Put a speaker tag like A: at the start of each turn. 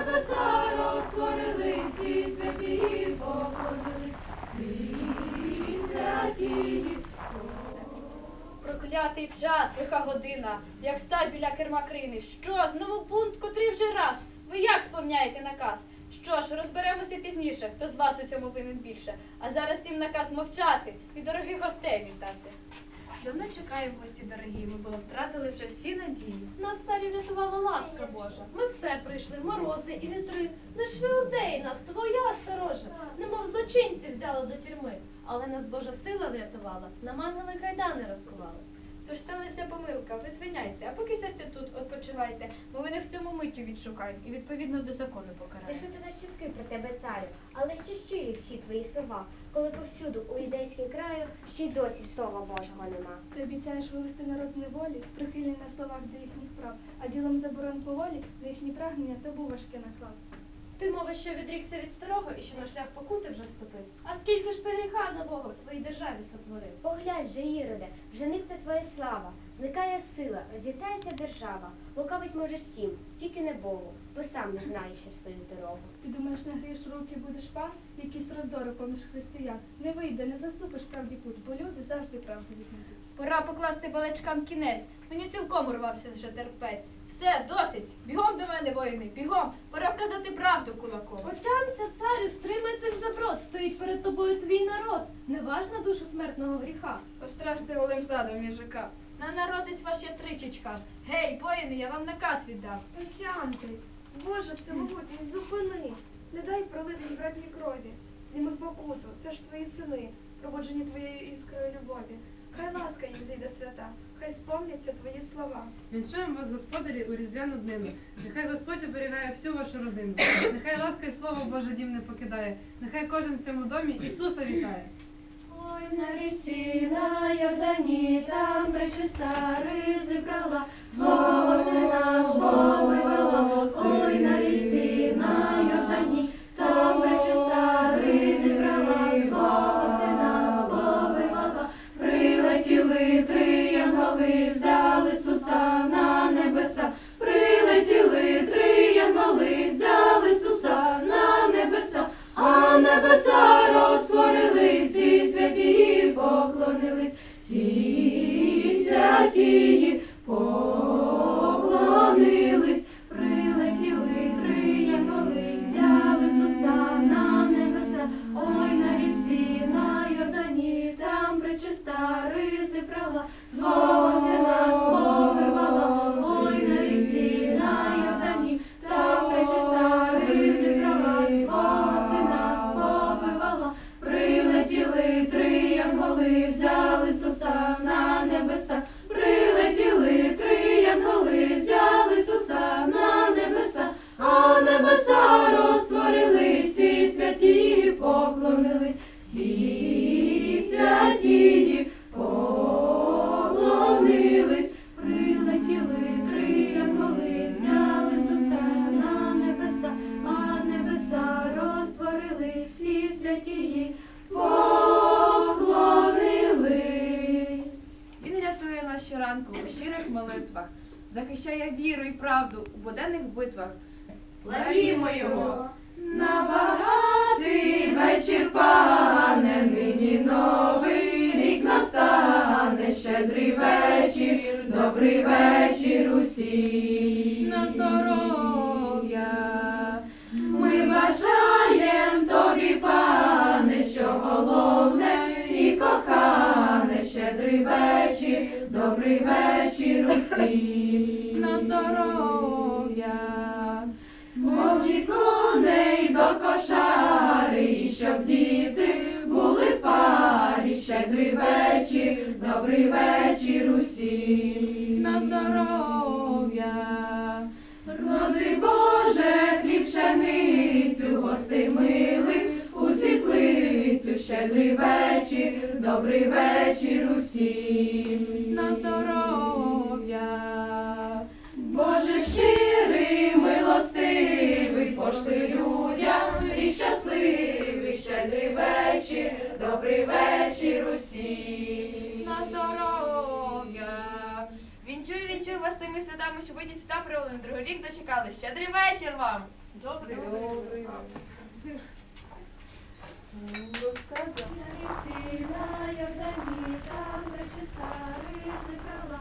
A: небеса розтворились і святі походили, свій святі. Проклятий час, лиха година, як став біля керма крини. Що? Знову бунт, котрий вже раз. Ви як сповняєте наказ? Що ж, розберемося пізніше, хто з вас у цьому винен більше. А зараз всім наказ мовчати і дорогих гостей вітати.
B: Давно чекаємо гості дорогі, ми було втратили вже всі надії.
A: Нас царі врятувала ласка Божа. Ми все прийшли, морози і вітри. Лиш ви нас, твоя сторожа, немов злочинців взяла до тюрми. Але нас Божа сила врятувала, нам ангели кайдани розкували.
B: Тож сталася помилка, ви звиняйте, а поки сядьте тут, відпочивайте, бо ви не в цьому миттю відшукаємо і відповідно до закону
C: Ти
B: покараємо.
C: що ти на щитки про тебе, царю, але ще щирі всі твої слова, коли повсюду у ідейській краю ще й досі слова Божого нема.
D: Ти обіцяєш вивести народ з неволі, прихильний на словах до їхніх прав, а ділом заборон поволі на їхні прагнення то був важке наклад.
A: Ти мова, що відрікся від старого і що на шлях покути вже вступив. А скільки ж ти гріха нового в своїй державі сотворив?
C: Поглянь же, Іроде, вже никне твоя слава, зникає сила, розлітається держава, лукавить може всім, тільки не Богу, бо сам не знаєш ще свою дорогу.
D: Ти думаєш, нагрієш руки, будеш пан, якісь роздори поміж християн. Не вийде, не заступиш правді путь, бо люди завжди правду віднайдуть.
B: Пора покласти балачкам кінець. Мені цілком урвався вже терпець. Все, досить. Бігом до мене, воїни, бігом. Пора вказати правду кулаком.
A: Отямся, царю, стримай цих заброд, стоїть перед тобою твій народ. Не важ душу смертного гріха.
B: Постражте голим задом їжака. На народець ваш ятричечка. Гей, воїни, я вам наказ віддав.
D: Отямтесь, Боже всемогутність, зупини, не дай пролитись братній крові, зніми покуту, це ж твої сини, пробуджені твоєю іскрою любові. Хай ласка їм зійде свята, хай сповняться твої слова.
E: Віншуємо вас, господарі, у різдвяну днину. Нехай Господь оберігає всю вашу родину. Нехай ласка і слово Боже дім не покидає. Нехай кожен в цьому домі Ісуса вітає.
A: Ой, на річці, на Йордані, там пречиста ризи брала, свого сина
B: щирих молитвах, захищає віру і правду у буденних битвах.
A: Славімо його! На багатий вечір, пане, нині новий рік настане, щедрий вечір, добрий вечір усім. Щедрий вечір, добрий вечір усім. На здоров'я. Мовчі коней до кошари, щоб діти були парі, щедрий вечір, добрий вечір усім. На здоров'я. Роди Боже, хліб пшеницю, гостей милих добрий вечір усім. На здоров'я. Боже щирий, милостивий, пошли людям і щасливий, щедрий вечір, добрий вечір усім. На здоров'я.
B: Вінчую, вінчую вас тими святами, що ви ті свята привели на другий рік дочекали. Щедрий вечір вам!
A: Добрий вечір. Сина, як дані, там речі старих не крала.